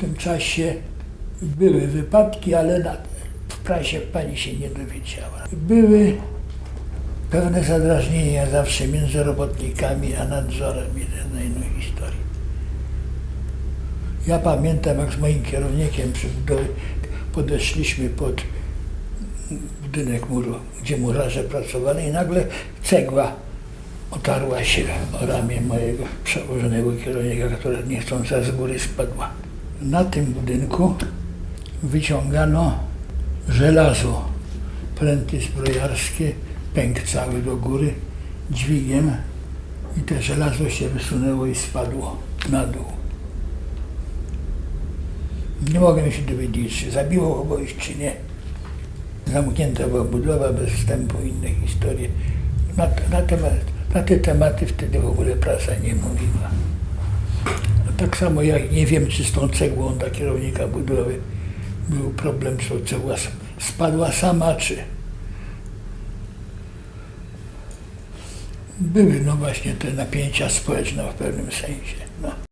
tym czasie były wypadki, ale na, w prasie pani się nie dowiedziała. Były pewne zadrażnienia zawsze między robotnikami a nadzorem. Jedna inną historię. Ja pamiętam, jak z moim kierownikiem podeszliśmy pod budynek muru, gdzie murarze pracowali i nagle cegła otarła się o ramię mojego przełożonego kierownika, która niechcąca z góry spadła. Na tym budynku wyciągano żelazo, pręty zbrojarskie, pęk cały do góry, dźwigiem i to żelazo się wysunęło i spadło na dół. Nie mogę się dowiedzieć, czy zabiło kogoś, czy nie. Zamknięta była budowa bez wstępu, inne historie. Na, na, temat, na te tematy wtedy w ogóle prasa nie mówiła. Tak samo jak nie wiem, czy z tą cegłą dla kierownika budowy był problem, czy cegła s- spadła sama, czy... Były no właśnie te napięcia społeczne w pewnym sensie. No.